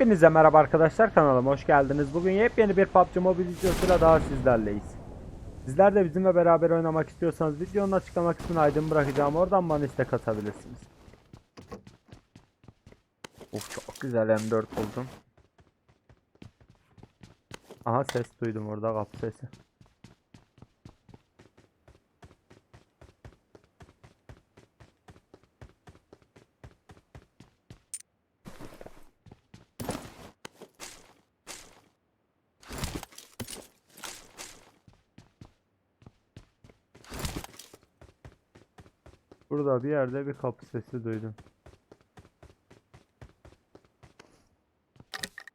Hepinize merhaba arkadaşlar kanalıma hoş geldiniz. Bugün yepyeni bir PUBG Mobile videosuyla daha sizlerleyiz. Sizler de bizimle beraber oynamak istiyorsanız videonun açıklama kısmına aydın bırakacağım. Oradan bana istek atabilirsiniz. Of çok güzel M4 buldum. Aha ses duydum orada kapı sesi. Burada bir yerde bir kapı sesi duydum.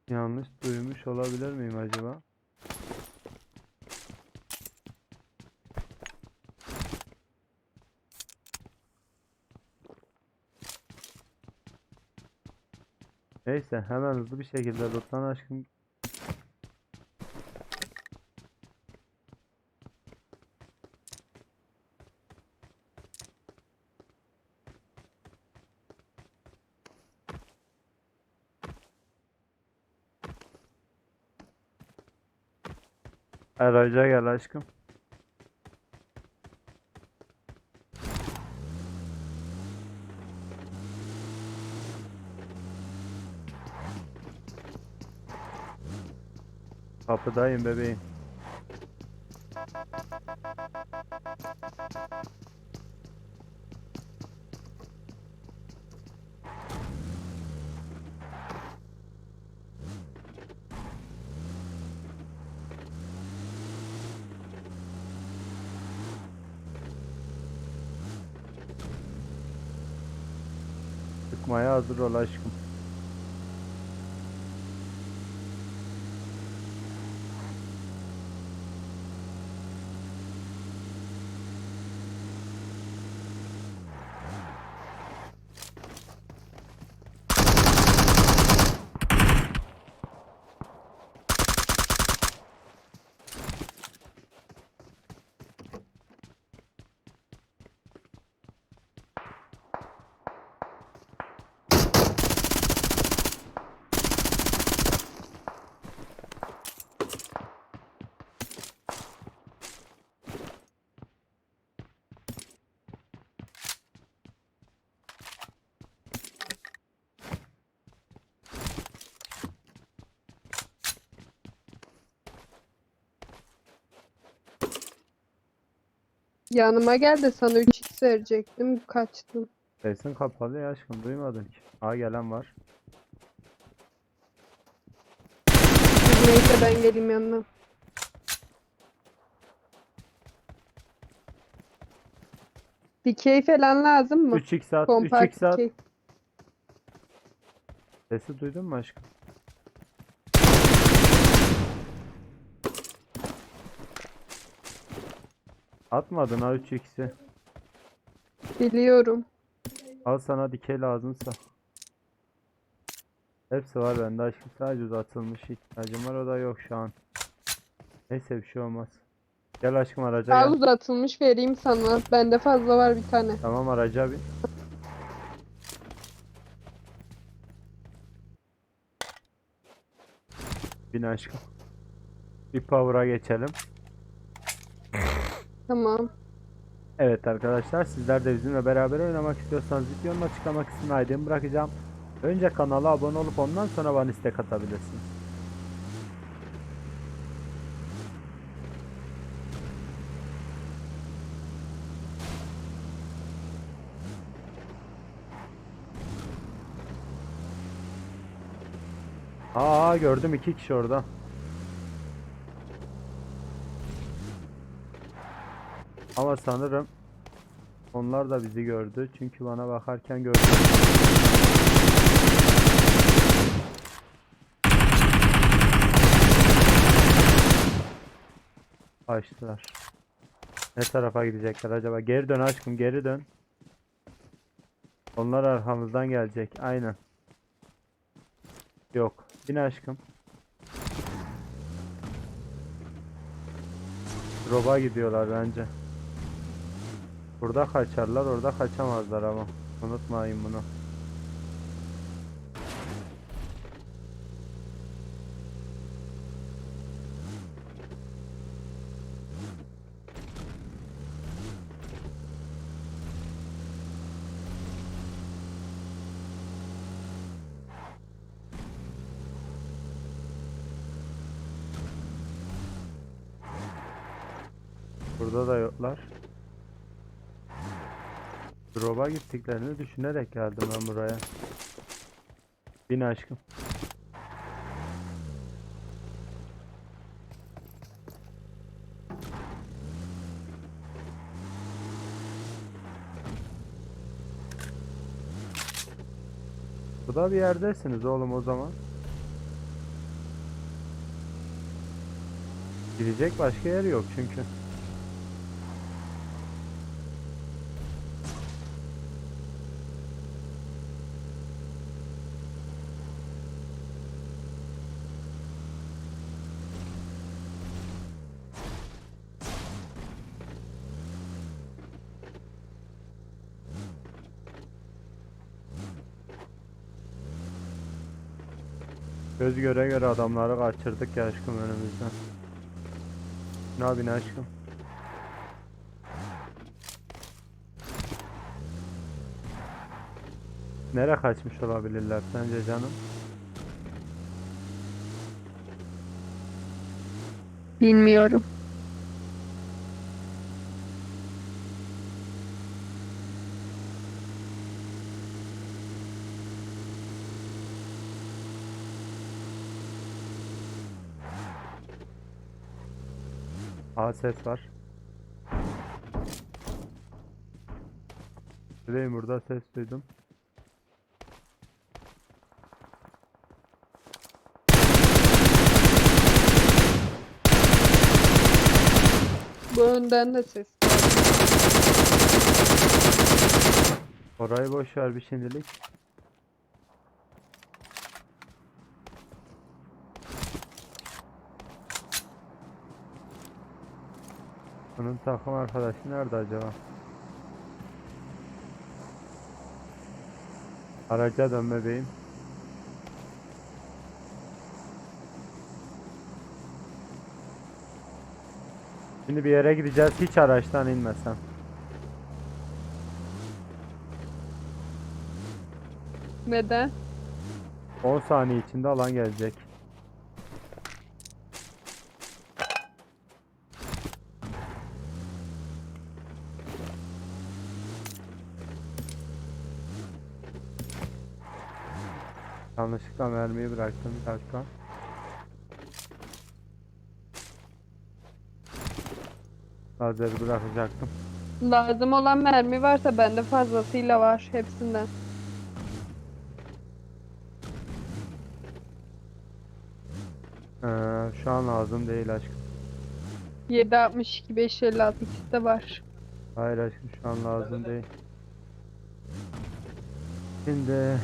Yanlış duymuş olabilir miyim acaba? Neyse hemen hızlı bir şekilde lütfen aşkım. Araca gel aşkım. Kapıdayım bebeğim. Sıkmaya hazır ol aşkım. Yanıma gel de sana 3x verecektim. Kaçtım. Sesin kapalı ya aşkım duymadın ki. Aa gelen var. Neyse ben geleyim yanına. Dikey falan lazım mı? 3x at, Kompakt 3x at. dikey. Sesi duydun mu aşkım? Atmadın ha 3x'i. Biliyorum. Al sana dikey lazımsa. Hepsi var bende aşkım. Sadece uzatılmış ihtiyacım var. O da yok şu an. Neyse bir şey olmaz. Gel aşkım araca Al gel. uzatılmış vereyim sana. Bende fazla var bir tane. Tamam araca bin. Bin aşkım. Bir power'a geçelim. Tamam. Evet arkadaşlar sizler de bizimle beraber oynamak istiyorsanız videonun açıklama kısmına ID'mi bırakacağım. Önce kanala abone olup ondan sonra bana istek atabilirsiniz. Aa gördüm iki kişi orada. Ama sanırım onlar da bizi gördü. Çünkü bana bakarken gördü. Açtılar. Ne tarafa gidecekler acaba? Geri dön aşkım geri dön. Onlar arkamızdan gelecek. Aynen. Yok. Bin aşkım. Drop'a gidiyorlar bence. Burada kaçarlar orada kaçamazlar ama. Unutmayın bunu. Burada da yoklar. Drop'a gittiklerini düşünerek geldim ben buraya. Bin aşkım. Burada bir yerdesiniz oğlum o zaman. Gidecek başka yer yok çünkü. Göz göre göre adamları kaçırdık ya aşkım önümüzden. Ne yapayım aşkım? Nereye kaçmış olabilirler sence canım? Bilmiyorum. Aa ses var. Burada ses duydum. Bu önden de ses. Orayı boş ver bir şimdilik. Takım arkadaşı nerede acaba? Araca dön bebeğim. Şimdi bir yere gideceğiz hiç araçtan inmesen. Neden? 10 saniye içinde alan gelecek. Yanlışlıkla mermiyi bıraktım bir dakika. Lazeri bırakacaktım. Lazım olan mermi varsa bende fazlasıyla var hepsinden. Ee, şu an lazım değil aşkım. 762 556 ikisi de var. Hayır aşkım şu an lazım değil. Şimdi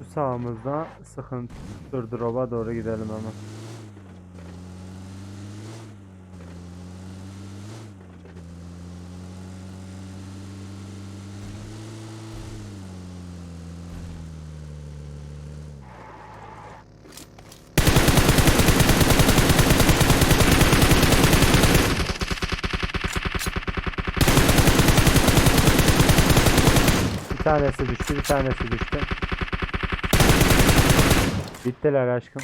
bu sağımızda sıkıntı dur doğru gidelim hemen. Bir tanesi düştü, bir tanesi düştü. Bittiler aşkım.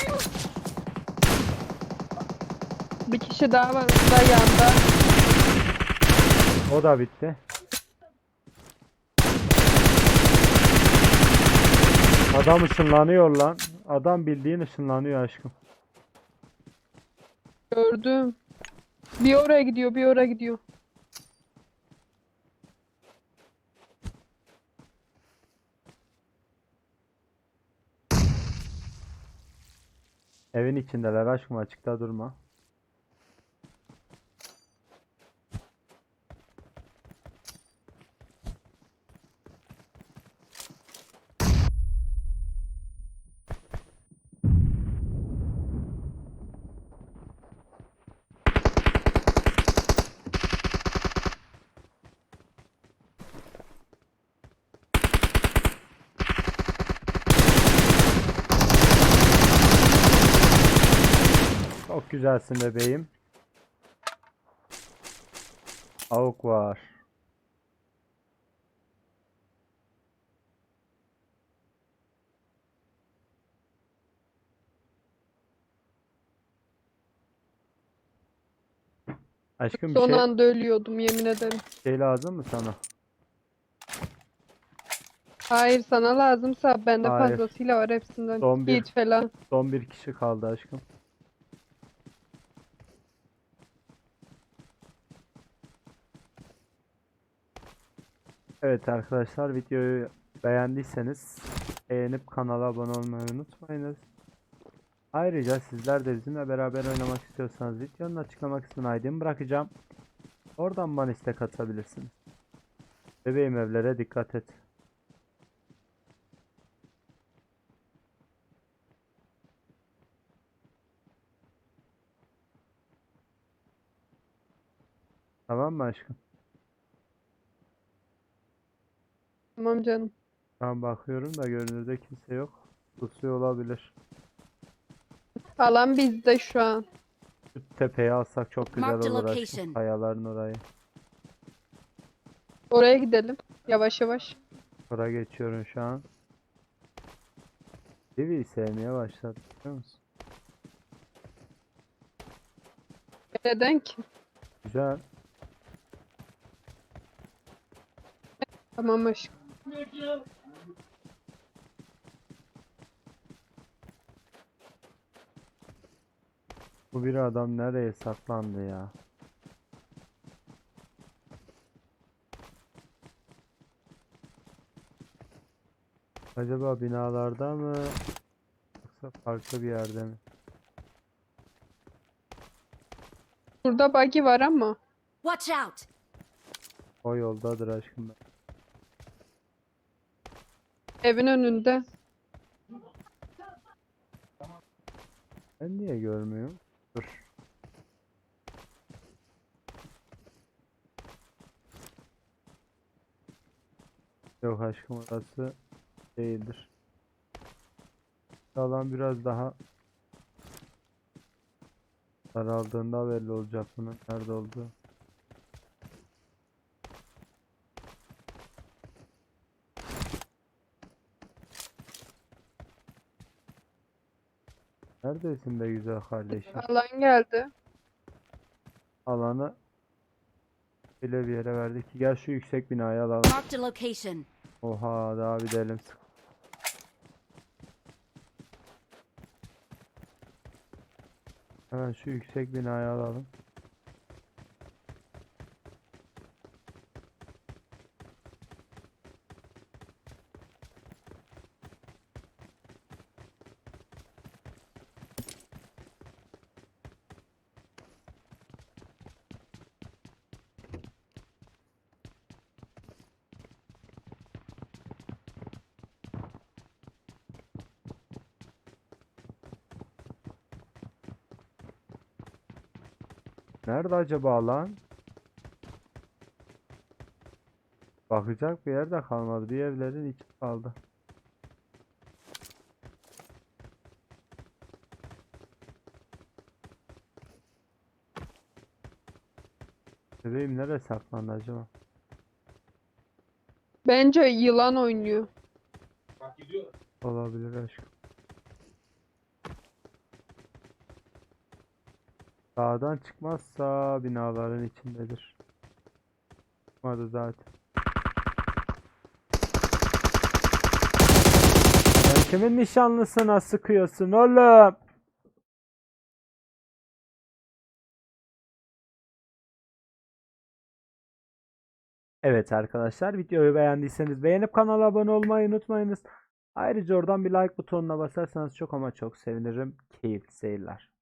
Bir kişi daha var o da yanda. O da bitti. Adam ışınlanıyor lan. Adam bildiğin ışınlanıyor aşkım. Gördüm. Bir oraya gidiyor bir oraya gidiyor. Evin içindeler aşkım açıkta durma. Çok güzelsin bebeğim. Avuk var. Aşkım bir Son şey, anda ölüyordum yemin ederim. şey lazım mı sana? Hayır sana lazımsa bende Hayır. fazlasıyla var hepsinden. Son bir. Falan. Son bir kişi kaldı aşkım. Evet arkadaşlar videoyu beğendiyseniz beğenip kanala abone olmayı unutmayınız. Ayrıca sizler de bizimle beraber oynamak istiyorsanız videonun açıklama kısmına ID'mi bırakacağım. Oradan bana istek atabilirsiniz. Bebeğim evlere dikkat et. Tamam mı aşkım? Tamam canım. Ben bakıyorum da görünürde kimse yok. Pusuyor olabilir. Alan bizde şu an. Şu tepeyi alsak çok güzel Marked olur aşkım. Kayaların orayı. Oraya gidelim. Yavaş yavaş. Oraya geçiyorum şu an. Livi'yi sevmeye başladım biliyor musun? Neden ki? Güzel. Tamam aşkım. Bu bir adam nereye saklandı ya? Acaba binalarda mı? Yoksa farklı bir yerde mi? Burada buggy var ama. Watch out! O yoldadır aşkım ben. Evin önünde. Ben niye görmüyorum? Dur. Yok aşkım orası değildir. Alan biraz daha daraldığında belli olacak bunun nerede olduğu. Neredesin be güzel kardeşim? Alan geldi. Alanı öyle bir yere verdik ki gel şu yüksek binayı alalım. Marked a location. Oha daha bir delim sık. Hemen şu yüksek binayı alalım. Nerede acaba lan? Bakacak bir yer de kalmadı. Bir evlerin içi kaldı. Bebeğim nereye saklandı acaba? Bence yılan oynuyor. Olabilir aşkım. Sağdan çıkmazsa binaların içindedir. Çıkmadı zaten. Sen kimin nişanlısına sıkıyorsun oğlum? Evet arkadaşlar videoyu beğendiyseniz beğenip kanala abone olmayı unutmayınız. Ayrıca oradan bir like butonuna basarsanız çok ama çok sevinirim. Keyifli seyirler.